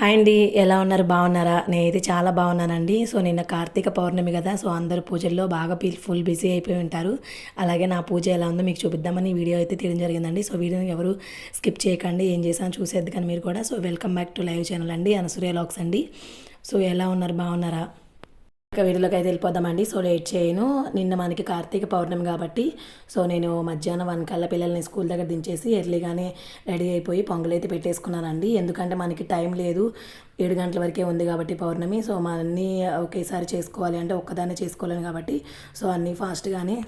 Hi అండి ఎలా ఉన్నారు? బాగున్నారా? నేనైతే చాలా బాగున్నానండి. సో నిన్న కార్తీక పౌర్ణమి కదా సో అందరూ పూజల్లో బాగా ఫుల్ బిజీ అయిపోయి ఉంటారు. అలాగే నా పూజ ఎలా ఉందో మీకు చూపిద్దామని వీడియో అయితే తీయడం జరిగిందండి. సో వీడియోని ఎవరు స్కిప్ చేయకండి ఏం చేశాను చూసేది కానీ మీరు కూడా. So welcome back to live channel అండి అనసూర్య లాక్స్ అండి. సో ఎలా ఉన్నారు? బాగున్నారా? ఇక వీడియోలోకి అయితే వెళ్ళిపోదామండి. సో లేట్ చేయను. నిన్న మనకి కార్తీక పౌర్ణమి కాబట్టి సో నేను మధ్యాహ్నం వన్ కల్లా పిల్లల్ని స్కూల్ దగ్గర దించేసి ఎర్లీగానే రెడీ అయిపోయి పొంగల్ అయితే పెట్టేసుకున్నానండి. ఎందుకంటే మనకి టైం లేదు. ఏడు గంటల వరకే ఉంది కాబట్టి పౌర్ణమి. సో మా అన్నీ ఒకేసారి చేసుకోవాలి అంటే ఒక్కదాన్నే చేసుకోలేను కాబట్టి సో అన్నీ ఫాస్ట్గానే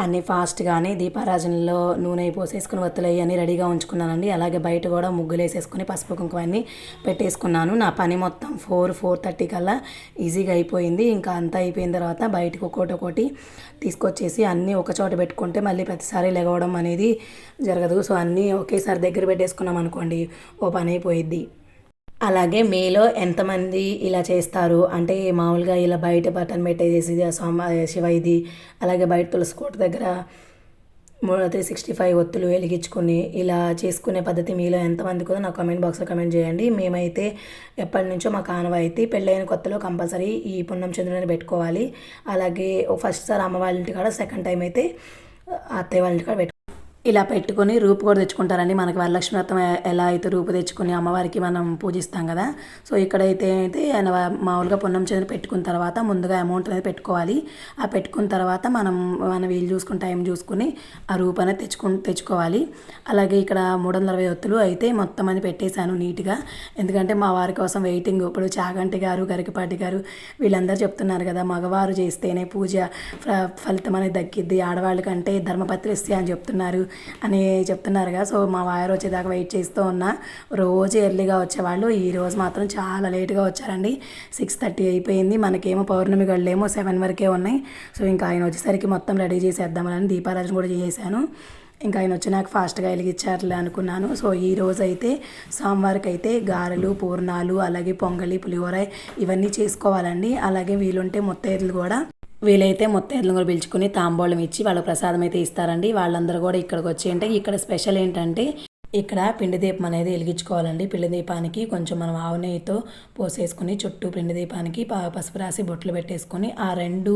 అన్నీ ఫాస్ట్గానే దీపారాజనలో నూనె పోసేసుకుని వత్తులయ్యి అన్నీ రెడీగా ఉంచుకున్నానండి. అలాగే బయట కూడా ముగ్గులు వేసేసుకుని పసుపు కుంకుమ అన్నీ పెట్టేసుకున్నాను. నా పని మొత్తం ఫోర్ ఫోర్ థర్టీ కల్లా ఈజీగా అయిపోయింది. ఇంకా అంతా అయిపోయిన తర్వాత బయటకు ఒక్కోటి ఒకటి తీసుకొచ్చేసి అన్నీ ఒక చోట పెట్టుకుంటే మళ్ళీ ప్రతిసారి లెగవడం అనేది జరగదు. సో అన్నీ ఒకేసారి దగ్గర పెట్టేసుకున్నాం అనుకోండి ఓ పని అయిపోయిద్ది. అలాగే మీలో ఎంతమంది ఇలా చేస్తారు? అంటే మామూలుగా ఇలా బయట బటన్ పెట్టేసి సోమ శివ ఇది అలాగే బయట తులసి కోట దగ్గర త్రీ సిక్స్టీ ఫైవ్ ఒత్తులు వెలిగించుకుని ఇలా చేసుకునే పద్ధతి మీలో ఎంతమంది కూడా నాకు కమెంట్ బాక్స్లో కమెంట్ చేయండి. మేమైతే ఎప్పటి నుంచో మా కానవాయితీ పెళ్ళైన కొత్తలో కంపల్సరీ ఈ పుణ్యం చంద్రుని పెట్టుకోవాలి. అలాగే ఫస్ట్ సార్ అమ్మ వాళ్ళ ఇంటి కాడ సెకండ్ టైం అయితే అత్తయ్య వాళ్ళ ఇంటికాడ పెట్టు ఇలా పెట్టుకొని రూపు కూడా తెచ్చుకుంటారండి. మనకి వరలక్ష్మి వ్రతం ఎలా అయితే రూపు తెచ్చుకొని అమ్మవారికి మనం పూజిస్తాం కదా. సో ఇక్కడైతే అయితే ఆయన మామూలుగా పున్నం చంద్ర పెట్టుకున్న తర్వాత ముందుగా అమౌంట్ అనేది పెట్టుకోవాలి. ఆ పెట్టుకున్న తర్వాత మనం మనం వీలు చూసుకుని టైం చూసుకుని ఆ రూపు అనేది తెచ్చుకు తెచ్చుకోవాలి. అలాగే ఇక్కడ మూడు వందల అరవై ఒత్తులు అయితే మొత్తం అని పెట్టేశాను నీట్గా. ఎందుకంటే మా వారి కోసం వెయిటింగ్. ఇప్పుడు చాగంటి గారు గరికపాటి గారు వీళ్ళందరూ చెప్తున్నారు కదా మగవారు చేస్తేనే పూజ ఫలితం అనేది దక్కిద్ది. ఆడవాళ్ళకంటే ధర్మపత్రిస్తే అని చెప్తున్నారు. అని చెప్తున్నారుగా. సో మా వారు వచ్చేదాకా వెయిట్ చేస్తూ ఉన్నా. రోజు ఎర్లీగా వచ్చేవాళ్ళు. ఈ రోజు మాత్రం చాలా లేట్గా వచ్చారండి. సిక్స్ థర్టీ అయిపోయింది. మనకేమో పౌర్ణమి గళ్ళేమో సెవెన్ వరకే ఉన్నాయి. సో ఇంకా ఆయన వచ్చేసరికి మొత్తం రెడీ చేసేద్దామని దీపారాజన కూడా చేశాను ఇంకా ఆయన వచ్చినాక ఫాస్ట్గా వెలిగించారులే అనుకున్నాను. సో ఈ రోజు అయితే సోమవారికి అయితే గారెలు పూర్ణాలు అలాగే పొంగలి పులిహోర ఇవన్నీ చేసుకోవాలండి. అలాగే వీలుంటే ముత్తైర్లు కూడా. వీలైతే మొత్తేర్లను కూడా పిలుచుకుని తాంబూలం ఇచ్చి వాళ్ళకి ప్రసాదం అయితే ఇస్తారండి. వాళ్ళందరూ కూడా ఇక్కడికి వచ్చి అంటే ఇక్కడ స్పెషల్ ఏంటంటే ఇక్కడ పిండి దీపం అనేది వెలిగించుకోవాలండి. పిండి దీపానికి కొంచెం మనం ఆవు నెయ్యితో పోసేసుకుని చుట్టూ పిండి దీపానికి పసుపు రాసి బొట్లు పెట్టేసుకొని ఆ రెండు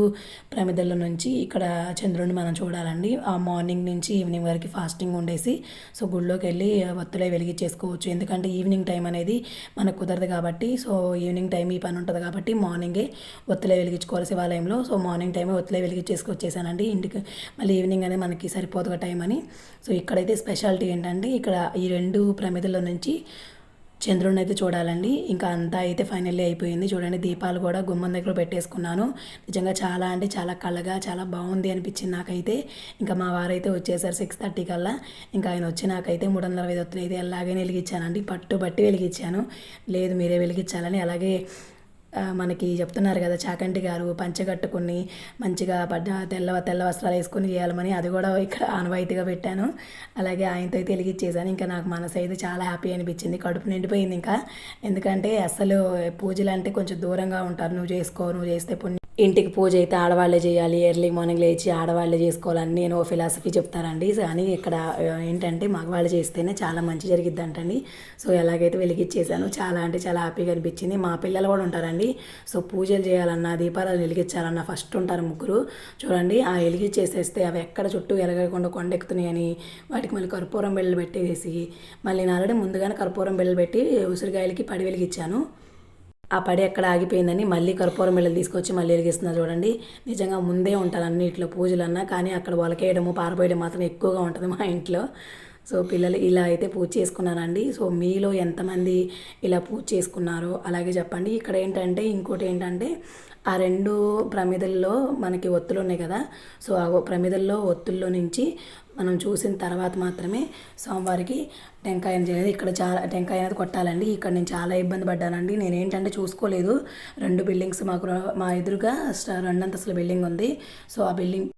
ప్రమిదల నుంచి ఇక్కడ చంద్రుడిని మనం చూడాలండి. ఆ మార్నింగ్ నుంచి ఈవినింగ్ వరకు ఫాస్టింగ్ ఉండేసి సో గుళ్ళోకి వెళ్ళి ఒత్తులే వెలిగించేసుకోవచ్చు. ఎందుకంటే ఈవినింగ్ టైం అనేది మనకు కుదరదు కాబట్టి సో ఈవినింగ్ టైం ఈ పని ఉంటుంది కాబట్టి మార్నింగే ఒత్తులే వెలిగించుకోవాలి శివాలయంలో. సో మార్నింగ్ టైమే ఒత్తులే వెలిగించేసుకొచ్చేసానండి ఇంటికి మళ్ళీ ఈవినింగ్ అనేది మనకి సరిపోదుగా టైం అని. సో ఇక్కడైతే స్పెషాలిటీ ఏంటంటే ఇక్కడ ఈ రెండు ప్రమిదల నుంచి చంద్రుడిని అయితే చూడాలండి. ఇంకా అంతా అయితే ఫైనల్లీ అయిపోయింది. చూడండి దీపాలు కూడా గుమ్మం దగ్గర పెట్టేసుకున్నాను. నిజంగా చాలా అంటే చాలా కళ్ళగా చాలా బాగుంది అనిపించింది నాకైతే. ఇంకా మా వారైతే వచ్చేసారు సిక్స్ థర్టీ కల్లా. ఇంకా ఆయన వచ్చి నాకైతే మూడు వందల అరవై అయితే అలాగే వెలిగించానండి. పట్టు బట్టి వెలిగించాను. లేదు మీరే వెలిగించాలని అలాగే మనకి చెప్తున్నారు కదా చాకంటి గారు పంచగట్టుకుని మంచిగా పడ్డ తెల్ల తెల్ల వస్త్రాలు వేసుకొని చేయాలని అది కూడా ఇక్కడ ఆనవాయితీగా పెట్టాను. అలాగే ఆయనతో అయితే వెలిగించేసాను ఇంకా నాకు మనసు అయితే చాలా హ్యాపీ అనిపించింది. కడుపు నిండిపోయింది ఇంకా. ఎందుకంటే అసలు పూజలు అంటే కొంచెం దూరంగా ఉంటారు. నువ్వు చేసుకో నువ్వు చేస్తే పుణ్యం ఇంటికి పూజ అయితే ఆడవాళ్ళే చేయాలి ఎర్లీ మార్నింగ్ లేచి ఆడవాళ్ళే చేసుకోవాలని నేను ఫిలాసఫీ చెప్తానండి. కానీ ఇక్కడ ఏంటంటే మగవాళ్ళు చేస్తేనే చాలా మంచి జరిగిద్ది అంటండి సో ఎలాగైతే వెలిగించేసాను చాలా అంటే చాలా హ్యాపీగా అనిపించింది. మా పిల్లలు కూడా ఉంటారండి. సో పూజలు చేయాలన్నా దీపాలు వెలిగించాలన్నా ఫస్ట్ ఉంటారు ముగ్గురు. చూడండి ఆ వెలిగించేసేస్తే అవి ఎక్కడ చుట్టూ ఎరగకుండా కొండెక్కుతున్నాయని వాటికి మళ్ళీ కర్పూరం బిళ్ళలు పెట్టేసి మళ్ళీ నేను ఆల్రెడీ ముందుగానే కర్పూరం బిళ్ళలు పెట్టి ఉసిరికాయలకి పడి వెలిగించాను. ఆ పడి ఎక్కడ ఆగిపోయిందని మళ్ళీ కర్పూరం బిళ్ళలు తీసుకొచ్చి మళ్ళీ వెలిగిస్తున్నారు చూడండి. నిజంగా ముందే ఉంటారు అన్నింటిలో పూజలన్నా కానీ అక్కడ వలకేయడము పారపోయడం మాత్రం ఎక్కువగా ఉంటుంది మా ఇంట్లో. సో పిల్లలు ఇలా అయితే పూజ చేసుకున్నారండి. సో మీలో ఎంతమంది ఇలా పూజ చేసుకున్నారో అలాగే చెప్పండి. ఇక్కడ ఏంటంటే ఇంకోటి ఏంటంటే ఆ రెండు ప్రమిదల్లో మనకి ఒత్తులు ఉన్నాయి కదా. సో ఆ ప్రమిదల్లో ఒత్తుల్లో నుంచి మనం చూసిన తర్వాత మాత్రమే సోమవారికి టెంకాయ చేయాలి. ఇక్కడ చాలా టెంకాయ అనేది కొట్టాలండి. ఇక్కడ నేను చాలా ఇబ్బంది పడ్డానండి. నేను ఏంటంటే చూసుకోలేదు. రెండు బిల్డింగ్స్ మాకు మా ఎదురుగా రెండంతస్తుల బిల్డింగ్ ఉంది. సో ఆ బిల్డింగ్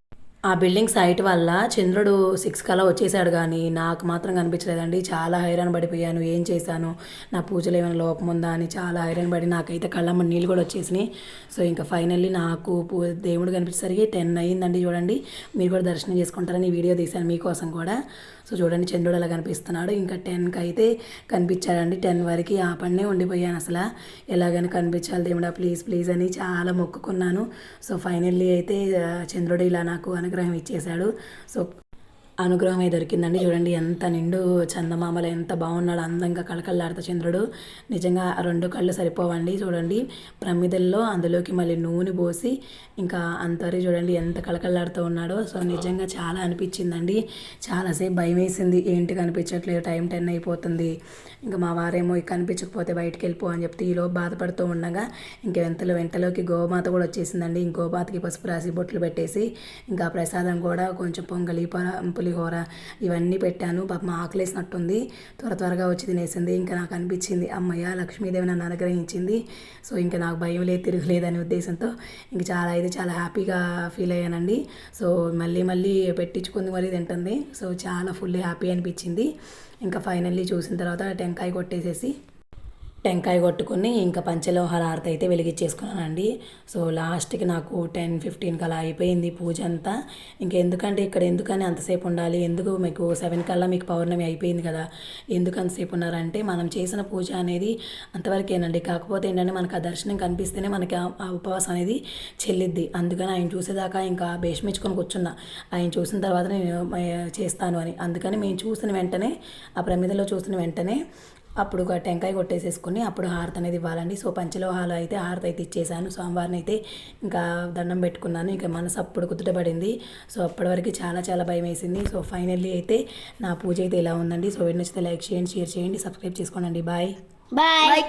ఆ బిల్డింగ్ సైట్ వల్ల చంద్రుడు సిక్స్ కలా వచ్చేసాడు కానీ నాకు మాత్రం కనిపించలేదండి. చాలా హైరాన్ పడిపోయాను. ఏం చేశాను? నా పూజలు ఏమైనా లోపం ఉందా అని చాలా హైరాన్ పడి నాకైతే కళ్ళమ్మ నీళ్ళు కూడా వచ్చేసినాయి. సో ఇంకా ఫైనల్లీ నాకు పూ దేవుడు కనిపించేసరికి టెన్ అయ్యిందండి చూడండి. మీరు కూడా దర్శనం చేసుకుంటారని వీడియో తీశాను మీకోసం కూడా. సో చూడండి చంద్రుడు అలా కనిపిస్తున్నాడు. ఇంకా టెన్కి అయితే కనిపించాడండి టెన్ వరకు ఆ పన్నే ఉండిపోయాను అసలు. ఎలాగైనా కనిపించాలి దేవుడా ప్లీజ్ ప్లీజ్ అని చాలా మొక్కుకున్నాను. సో ఫైనల్లీ అయితే చంద్రుడు ఇలా నాకు అని అనుగ్రహం ఇచ్చేశాడు. సో అనుగ్రహమే దొరికిందండి. చూడండి ఎంత నిండు చందమామలు ఎంత బాగున్నాడు అందంగా కళకళలాడుతూ చంద్రుడు. నిజంగా రెండు కళ్ళు సరిపోవండి చూడండి. ప్రమిదల్లో అందులోకి మళ్ళీ నూనె పోసి ఇంకా అంతవరకు చూడండి ఎంత కళకళలాడుతూ ఉన్నాడో. సో నిజంగా చాలా అనిపించిందండి. చాలాసేపు భయం వేసింది. ఏంటి కనిపించట్లేదు టైం టెన్ అయిపోతుంది. ఇంకా మా వారేమో ఇక కనిపించకపోతే బయటికి వెళ్ళిపో అని చెప్తే ఈలో బాధపడుతూ ఉండగా ఇంక వెంటలో వెంటలోకి గోమాత కూడా వచ్చేసిందండి. ఇంకో పసుపు రాసి బొట్లు పెట్టేసి ఇంకా ప్రసాదం కూడా కొంచెం పొంగలి పులి పులిహోర ఇవన్నీ పెట్టాను. పాపం ఆకలేసినట్టుంది. త్వర త్వరగా వచ్చి తినేసింది. ఇంకా నాకు అనిపించింది అమ్మయ్య లక్ష్మీదేవి నన్ను అనుగ్రహించింది. సో ఇంకా నాకు భయం లేదు తిరగలేదనే ఉద్దేశంతో ఇంక చాలా అయితే చాలా హ్యాపీగా ఫీల్ అయ్యానండి. సో మళ్ళీ మళ్ళీ పెట్టించుకుంది మరీ తింటుంది. సో చాలా ఫుల్ హ్యాపీ అనిపించింది. ఇంకా ఫైనల్లీ చూసిన తర్వాత టెంకాయ కొట్టేసేసి టెంకాయ కొట్టుకుని ఇంకా పంచలోహార హారతి అయితే వెలిగించేసుకున్నానండి. సో లాస్ట్కి నాకు టెన్ ఫిఫ్టీన్కి అలా అయిపోయింది పూజ అంతా. ఇంకా ఎందుకంటే ఇక్కడ ఎందుకని అంతసేపు ఉండాలి? ఎందుకు మీకు సెవెన్ కల్లా మీకు పౌర్ణమి అయిపోయింది కదా? ఎందుకు అంతసేపు ఉన్నారంటే మనం చేసిన పూజ అనేది అంతవరకేనండి. కాకపోతే ఏంటంటే మనకు ఆ దర్శనం కనిపిస్తేనే మనకి ఆ- ఉపవాసం అనేది చెల్లిద్ది. అందుకని ఆయన చూసేదాకా ఇంకా భేషమిచ్చుకొని కూర్చున్నా. ఆయన చూసిన తర్వాత నేను చేస్తాను అని. అందుకని మేము చూసిన వెంటనే ఆ ప్రమిదలో చూసిన వెంటనే అప్పుడు ఒక టెంకాయ కొట్టేసేసుకుని అప్పుడు హారతి అనేది ఇవ్వాలండి. సో పంచలోహాలు అయితే హారతి అయితే ఇచ్చేసాను. సోమవారం అయితే ఇంకా దండం పెట్టుకున్నాను. ఇంకా మనసు అప్పుడు కుదుటపడింది సో అప్పటి వరకు చాలా చాలా భయం వేసింది. సో ఫైనల్లీ అయితే నా పూజ అయితే ఇలా ఉందండి. సో వీడియో నచ్చితే లైక్ చేయండి షేర్ చేయండి సబ్స్క్రైబ్ చేసుకోండి. బాయ్. బాయ్.